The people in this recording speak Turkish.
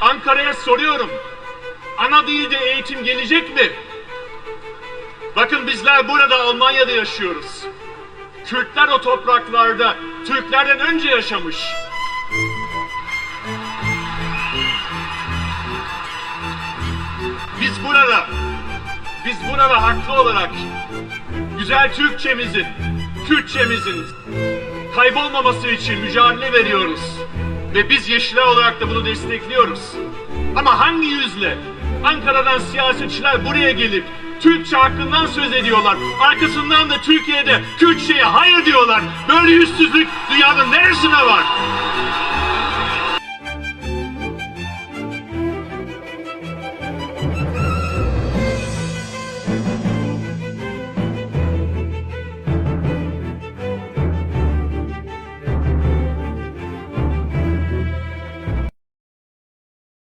Ankara'ya soruyorum. Ana dilde eğitim gelecek mi? Bakın bizler burada Almanya'da yaşıyoruz. Kürtler o topraklarda Türklerden önce yaşamış. Biz burada, biz burada haklı olarak güzel Türkçemizin, Kürtçemizin kaybolmaması için mücadele veriyoruz. Ve biz Yeşiller olarak da bunu destekliyoruz. Ama hangi yüzle Ankara'dan siyasetçiler buraya gelip Türkçe hakkından söz ediyorlar. Arkasından da Türkiye'de Kürtçe'ye hayır diyorlar. Böyle yüzsüzlük dünyanın neresine var?